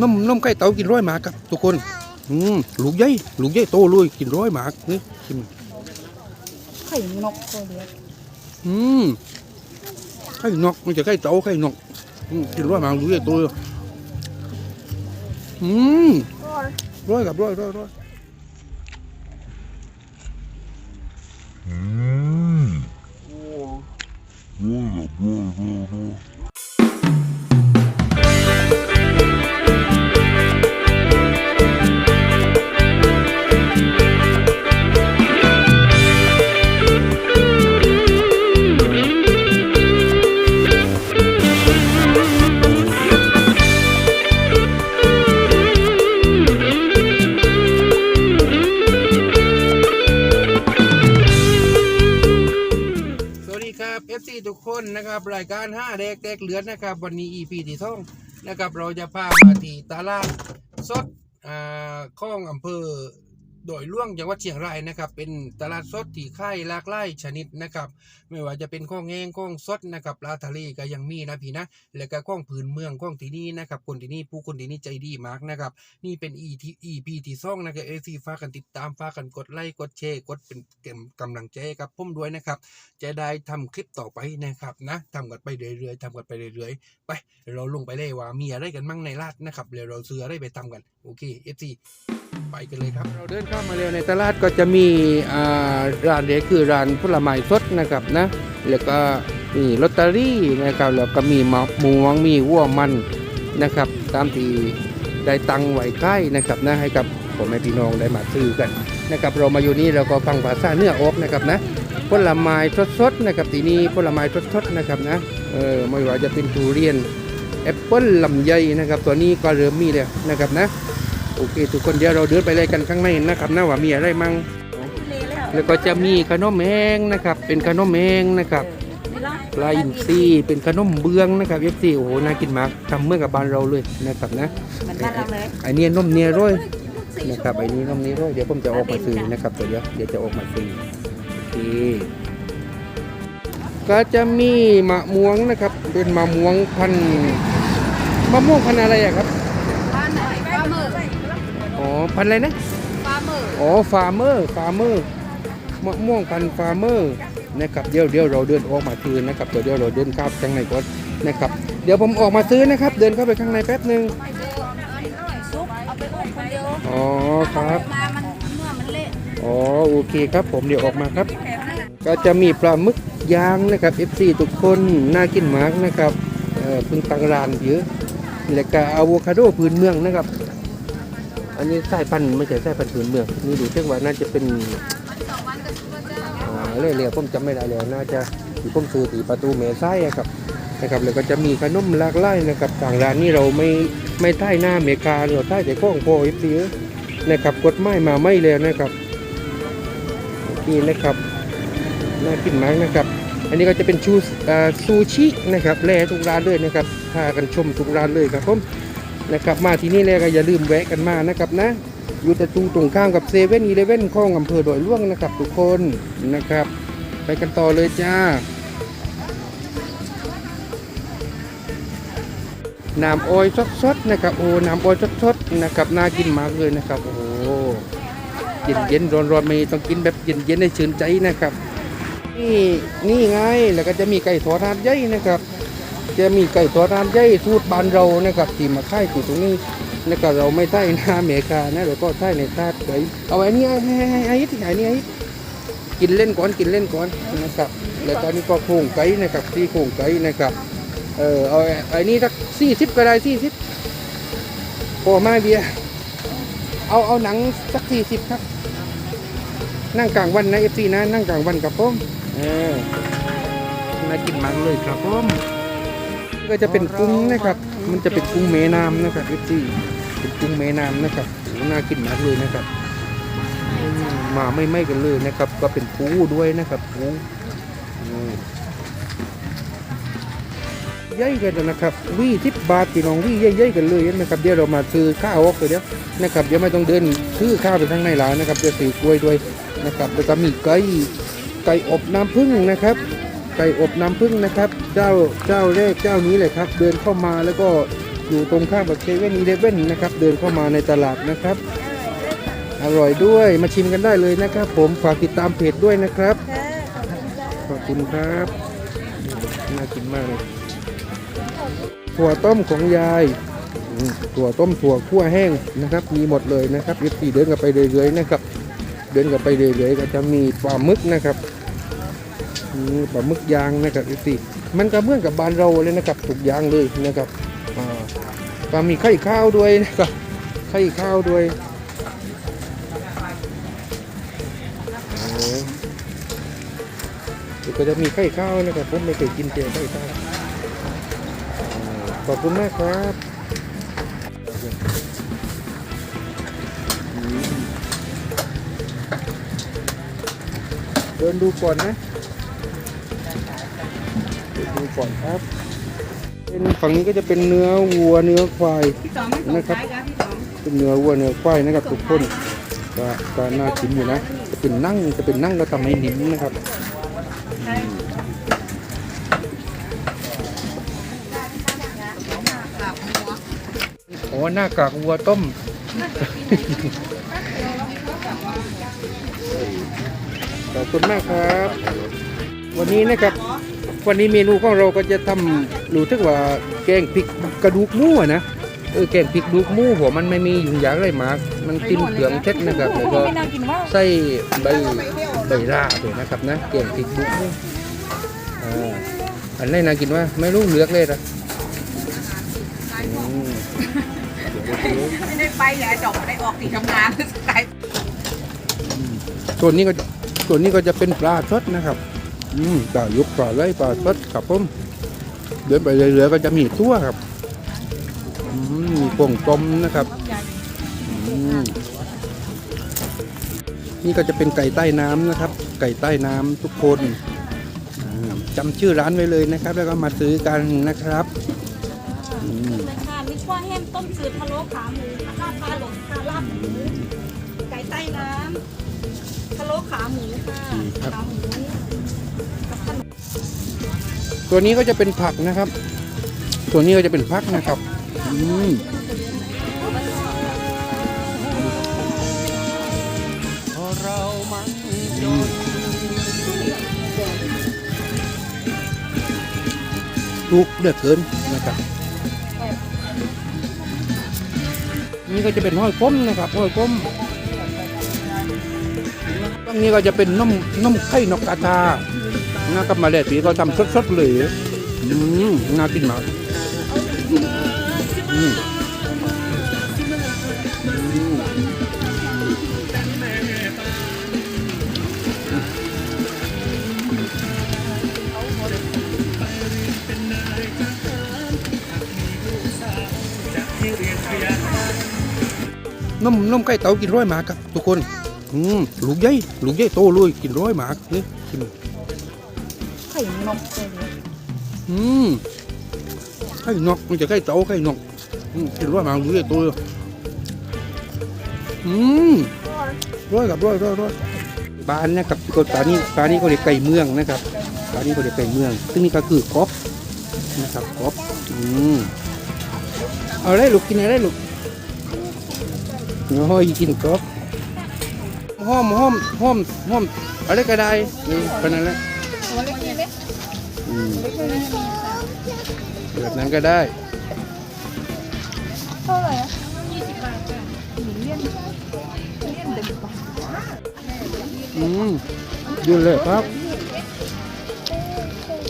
น้ำน้ำไก่เต่ากินร้อยหมากครับทุกคน อืมลูกใหญ่ลูกใหญ่โตเลยกินร้อยหมากนี่ชิมไข่นกตัวเดียวอืมไข่นกมันจะไข่เต่าไข่นกอืมกินร้อยหมากลูกใหญ่โตเลยอืมร้อยกับร้อยร้อยร้อย สวัสดีครับ FC ทุกคนนะครับรายการ5เด็กเด็กเหลือนนะครับ วันนี้ EP ที่ท่องนะครับ เราจะพามาที่ตลาดสดอ่าข้องอำเภอ โดยล่วงจังหวัดเชียงรายนะครับ เป็นตลาดสดที่ค่ายหลากหลายชนิดนะครับ ไม่ว่าจะเป็นข้องแห้งข้องสดนะครับปลาทะเลก็ยังมีนะพี่นะ แล้วก็ข้องผืนเมืองข้องที่นี่นะครับคนที่นี่ผู้คนที่นี่ใจดีมากนะครับ นี่เป็น E ที่ EP ที่ซ่องนะครับเอซีฟ้ากันติดตามฟ้ากันกดไลค์กดแชร์กดเป็นกำลังใจให้กับผมด้วยนะครับ จะได้ทำคลิปต่อไปนะครับนะทำกันไปเรื่อยๆทำกันไปเรื่อยๆไปเราลงไปเลยว่ามีอะไรกันมั่งในลาดนะครับเดี๋ยวเราซื้ออะไรไปทำกัน โอเค FC ไปกันเลยครับ เราเดินเข้ามาเร็วในตลาดก็จะมีร้านเด็กคือร้านผลไม้สดนะครับนะ แล้วก็มีลอตเตอรี่นะครับแล้วก็มีมะม่วงมีวัวมันนะครับ ตามที่ได้ตังไว้ใกล้นะครับนะให้กับผมแม่พี่น้องได้มาซื้อกันนะครับ เรามาอยู่นี่เราก็ฟังภาษาเนื้อออกนะครับนะผลไม้สดๆนะครับทีนี้ผลไม้สดๆนะครับนะเออไม่ว่าจะเป็นทุเรียนแอปเปิ้ลลำไยนะครับ ตัวนี้ก็เริ่มมีแล้วนะครับนะ โอเค ทุกคนเดี๋ยวเราเดินไปเลยกันข้างในนะครับนะว่ามีอะไรมั่งแล้วก็จะมีขนมแห้งนะครับ เป็นขนมแห้งนะครับปลาอินทรีเป็นขนมเบื้องนะครับเอฟซีโอ้โหน่ากินมากทำเมื่อกับบ้านเราเลยนะครับนะมันน่ารักเลยไอเนี้ยนมเนียร้อยนะครับไอนี้นมนี้ร้อยเดี๋ยวผมจะออกมาซื้อนะครับเดี๋ยวเดี๋ยวจะออกมาซื้อโอเคก็จะมีมะม่วงนะครับ เป็นมะม่วงพันธุ์มะม่วงพันธุ์อะไรอะครับ พันธุ์อะไรนะปลาหมึกอ๋อฟาร์เมอร์ฟาร์เมอร์มะม่วงพันธุ์ฟาร์เมอร์นะครับเดี๋ยวเดี๋ยวเราเดินออกมาซื้อนะครับเดี๋ยวเดี๋ยวเราเดินเข้าข้างในก่อนนะครับเดี๋ยวผมออกมาซื้อนะครับ เดินเข้าไปข้างในแป๊บหนึ่งซุปเอาไปอบคนเดียวอ๋อครับมามันเมื่อมันเละอ๋อโอเคครับผมเดี๋ยวออกมาครับ ก็จะมีปลาหมึกย่างนะครับ FC ทุกคนน่ากินมากนะครับเอ่อเพึ่งตังร้านเยอะแล้วก็อะโวคาโดพื้นเมืองนะครับ อันนี้ไสายพันธุ์ไม่ใช่ไสายพันธุ์พื้นเมืองนี่ดูเช่นว่าน่าจะเป็นอ่าเรื่อยๆผมจำไม่ได้แล้วน่าจะที่ผมซื้อตีประตูเมซ้ายครับนะครับแล้วก็จะมีขนมหลากหลายนะครับต่างร้านนี้เราไม่ไม่ใต้หน้าอเมริกาเราใต้แต่ข้องโพเอฟซีนะครับกดไม้มาไม่แล้วนะครับโอเคนะครับน่ากินมากนะครับ อันนี้ก็จะเป็นชูซูชินะครับแล่ทุกร้านเลยนะครับพากันชมทุกร้านเลยครับผม นะครับ มาที่นี่แล้วก็อย่าลืมแวะกันมานะครับนะ อยู่แต่ตรงตรงข้ามกับเซเว่นอีเลเว่นของอำเภอดอยล่วงนะครับทุกคนนะครับ ไปกันต่อเลยจ้าน้ำอ้อยสดๆนะครับโอ้น้ำอ้อยสดๆนะครับน่ากินมากเลยนะครับโอ้เย็นเย็นร้อนร้อนไม่ต้องกินแบบเย็นเย็นให้ชื่นใจนะครับ นี่นี่ไงแล้วก็จะมีไก่ทอดทานใหญ่นะครับ จะมีไก่ทอดทานใหญ่สูตรบ้านเรานะครับที่มาค่ายอยู่ตรงนี้นะครับเราไม่ใช่หน้าอเมริกานะเราก็ใช่ในชาติไก่เอาไอ้นี่ไอ้ไอ้ไอ้ไอ้ที่ไหนนี่ไอ้กินเล่นก่อนกินเล่นก่อนนะครับแล้วตอนนี้ก็โครงไก่นะครับที่โครงไก่นะครับเออเอาไอ้ไอ้นี่สักสี่สิบก็ได้สี่สิบพอมาเบียร์เอาเอาหนังสักสี่สิบครับ นั่งกลางวันนะเอฟซีนะนั่งกลางวันกับผมเออน่ากินมากเลยครับผม ก็จะเป็นกุ้งนะครับ มันจะเป็นกุ้งแม่น้ำนะครับเอฟซีเป็นกุ้งแม่น้ำนะครับโอ้น่ากินมากเลยนะครับ มาไม่ไม่กันเลยนะครับ ก็เป็นปูด้วยนะครับปูอืมใหญ่กันนะครับวี่ทิบบาทพี่น้องวี่ใหญ่ๆกันเลยนะครับเดี๋ยวเรามาซื้อข้าวออกไปเดี๋ยวนะครับเดี๋ยวไม่ต้องเดินซื้อข้าวไปทางในร้านนะครับเดี๋ยวซื้อกล้วยด้วยนะครับแล้วก็มีไก่ไก่อบน้ำผึ้งนะครับ ไก่อบน้ำผึ้งนะครับ เจ้าเจ้าแรกเจ้านี้เลยครับ เดินเข้ามาแล้วก็อยู่ตรงข้ามกับเซเว่นอีเลฟเว่นนะครับ เดินเข้ามาในตลาดนะครับ อร่อยด้วยมาชิมกันได้เลยนะครับ ผมฝากติดตามเพจด้วยนะครับ ขอบคุณครับน่ากินมากเลยถั่วต้มของยายอืมถั่วต้มถั่วคั่วแห้งนะครับ มีหมดเลยนะครับเอฟซีเดินกันไปเรื่อยๆนะครับ เดินกันไปเรื่อยๆก็จะมีปลาหมึกนะครับ มีปลาหมึกยางนะครับเอฟซีมันก็เหมือนกับบ้านเราเลยนะครับถูกยางเลยนะครับอ่ามีไข่ข้าวด้วยนะครับไข่ข้าวด้วยเดี๋ยวก็จะมีไข่ข้าวนะครับผมไม่เคยกินเจไข่ข้าวอ่าขอบคุณมากครับเดินดูก่อนนะ ดูก่อนครับ เป็นฝั่งนี้ก็จะเป็นเนื้อวัวเนื้อควายพี่สองไม่ส่งขายกันพี่สองเป็นเนื้อวัวเนื้อควายนะครับทุกคนก็ก็น่ากินอยู่นะจะเป็นนั่งจะเป็นนั่งก็ทำให้นิ่มนะครับอืมโอ้หน้ากากวัวต้ม ขอบคุณมากครับ วันนี้นะครับ วันนี้เมนูของเราก็จะทำรู้ทึกว่าแกงพริกกระดูกหมูอะนะเออแกงพริกกระดูกหมูหัวมันไม่มียุ่งยากอะไรมาก มันกินเกลืองเช็ดนะครับแล้วก็ไม่น่ากินว่าใส่ใบใบร่าด้วยนะครับนะแกงพริกกระดูกหมูอ่าอันไหนน่ากินว่าไม่รู้เลือกเลยนะอืมเดี๋ยวดูไม่ได้ไปอย่าจบได้ออกตีทำงานไปส่วนนี้ก็ส่วนนี้ก็จะเป็นปลาสดนะครับ อืมปลายุกปลาไหลปลาสดครับผมเดินไปเรื่อยๆก็จะมีตัวครับอืมมีป่งต้มนะครับอืมนี่ก็จะเป็นไก่ใต้น้ำนะครับ ไก่ใต้น้ำทุกคนอ่าจำชื่อร้านไว้เลยนะครับ แล้วก็มาซื้อกันนะครับอืมเลยค่ะมีขั้วแห้มต้มจืดพะโล้ขาหมูข้าวปลาหลงคาลาบหมูไก่ใต้น้ำพะโล้ขาหมูค่ะขาหมูกับขนม ตัวนี้ก็จะเป็นผักนะครับ ตัวนี้ก็จะเป็นผักนะครับอืมลูกเลือกเกินนะครับ นี่ก็จะเป็นห้อยก้มนะครับห้อยก้มตรงนี้ก็จะเป็นน้ำน้ำไข่นกกระทา นะครับมาแดดปีก็ทำสดๆเลยอืมน่ากินมากอืมอืมน้ำน้ำไก่เต่ากินร้อยหมากครับทุกคน อืมลูกใหญ่ลูกใหญ่โตเลยกินร้อยหมากนี่กิน นกเลยอืมไข่นกมันจะไข่เต่าไข่นกอืมกินร้อยหมากลูกใหญ่โตเลยอืมร้อยกับร้อยร้อยร้อยปลาเนี่ยกับปลานี้ปลานี้ก็เรียกไก่เมืองนะครับปลานี้ก็เรียกไก่เมือง ซึ่งนี่ก็คือกบนะครับกบอืมเอาได้ลูกกินอะไรลูกโอ้ยกินกบห้อมห้อมห้อมห้อมอะไรก็ได้นี่เป็นอะไร แบบนั้นก็ได้เท่าไหร่อะยี่สิบบาทค่ะหมีเลี่ยนเลี่ยนเด็กกว่าอืมยืนเลยครับ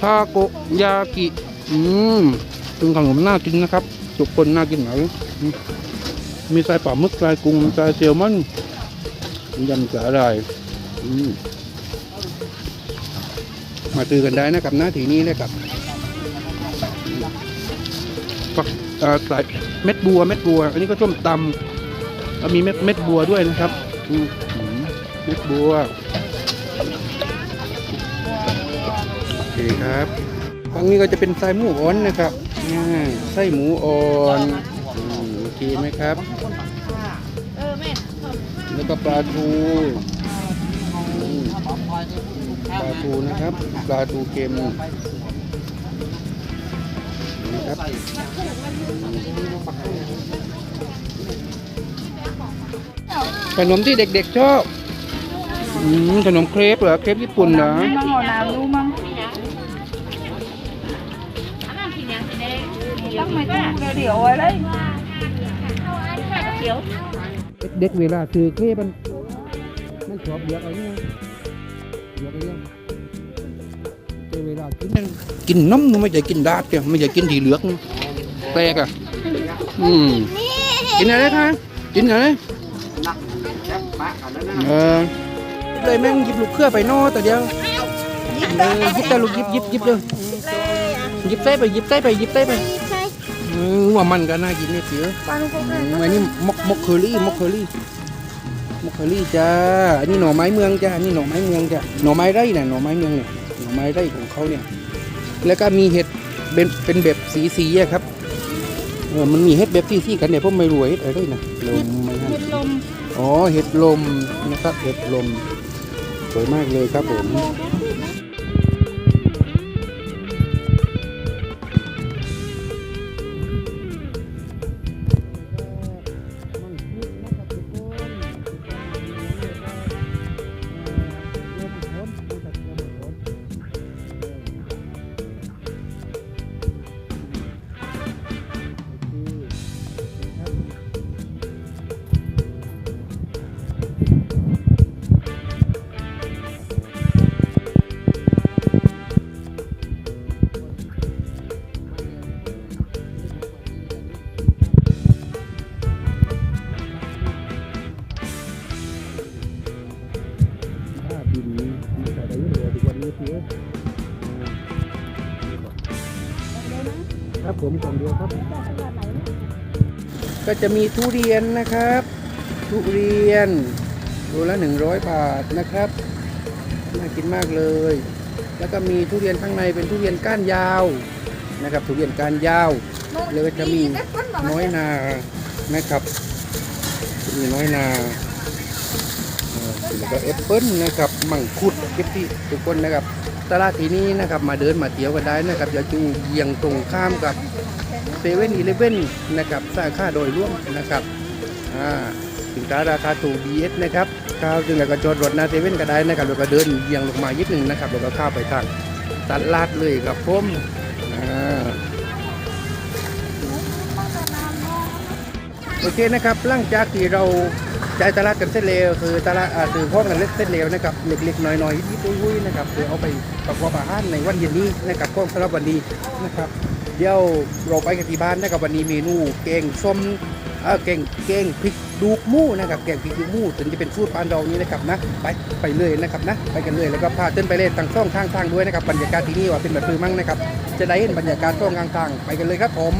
ทาโกยากิ อืมเป็นขนมน่ากินนะครับ ทุกคนน่ากินไหมอืมมีใส่ปลาหมึกใส่กุ้งใส่เซลมอนยำสาหร่ายอืม มาซื้อกันได้นะครับหน้าที่นี้นะครับฝักเอ่อใส่เม็ดบัวเม็ดบัว อันนี้ก็ส้มตำแล้วมีเม็ดเม็ดบัวด้วยนะครับอืมอืมเม็ดบัวโอเคครับฝั่งนี้ก็จะเป็นไส้หมูอ่อนนะครับอ่าไส้หมูอ่อนอืมโอเคไหมครับเออแม่แล้วก็ปลาทูอืมปลาทูนะครับปลาทูเค็มครับขนมที่เด็กๆชอบอืมขนมเครปเหรอเครปญี่ปุ่นเหรอมั่งเอาน้ำดูมั่งต้องไม่ต้องเดี๋ยวไว้เลยเด็กๆเวลาถือเครปมันมันชอบเลือกอะไรเนี่ยเลือกอะไรเนี่ยแต่ เวลากินนกินน้ำไม่ใช่กินดาดจ้ะไม่ใช่กินทีเหลือกแตกอะอืมกินอะไรคะกินอะไรเออเลยแม่งหยิบลูกเครือไปนอแต่เดียวเออหยิบแต่ลูกหยิบหยิบยิบเลยหยิบใส่ไปหยิบใส่ไปหยิบใส่ไปว่ามันก็น่ากินนี่เสืออันนี้มกมกเคอรี่มกเคอรี่มกเคอรี่จ้าอันนี้หน่อไม้เมืองจ้าอันนี้หน่อไม้เมืองจ้าหน่อไม้ไร่น่ะหน่อไม้เมืองเนี่ย หน่อไม้ไร่ของเขาเนี่ย แล้วก็มีเห็ดเป็นเป็นแบบสีสีๆอะครับเออมันมีเห็ดแบบสีสีๆกันเนี่ยผมไม่รู้ว่าเห็ดอะไรนะลมไม่ฮะเห็ดลมอ๋อเห็ดลมนะครับเห็ดลมสวยมากเลยครับผม ผมกล่องเดียวครับ ก็จะมีทุเรียนนะครับ ทุเรียนรูละหนึ่งร้อยบาทนะครับน่ากินมากเลย แล้วก็มีทุเรียนข้างในเป็นทุเรียนก้านยาวนะครับ ทุเรียนก้านยาวแล้วก็จะมีน้อยนานะครับมีน้อยนาแล้วก็แอปเปิ้ลนะครับ มังคุดเก็บที่ทุกคนนะครับ ตลาดที่นี้นะครับมาเดินมาเที่ยวกันได้นะครับอย่าจูเยียงตรงข้ามกับเซเว่นอีเลฟเว่นนะครับสาขาโดยร่วมนะครับอ่าสินค้าราคาถูก BS นะครับข้าวจึงแล้วก็จอดรถหน้าเซเว่นก็ได้นะครับแล้วก็เดินเยียงลงมานิดหนึ่งนะครับแล้วก็เข้าไปทางตลาดเลยครับผมอ่าโอเคนะครับหลังจากที่เรา จตลาดกันเสร็จแล้วคือตลาดอ่าคือห้องกันเสร็จแล้วนะครับเล็กๆน้อยๆยิบวุ้ยๆนะครับคือเอาไปประกอบอาหารในวันเย็นนี้นะครับก็สำหรับวันนี้นะครับเดี๋ยวเราไปกันที่บ้านนะครับวันนี้เมนูแกงส้มเออแกงแกงพริกดูกมูนะครับแกงพริกดูกมูถึงจะเป็นสูตรปานเรานี้นะครับนะไปไปเลยนะครับนะไปกันเลยแล้วก็พาเต้นไปเล่นต่างช่องข้างทางด้วยนะครับบรรยากาศที่นี่ว่าเป็นแบบคือมั่งนะครับจะได้เห็นบรรยากาศช่องข้างทางไปกันเลยครับผม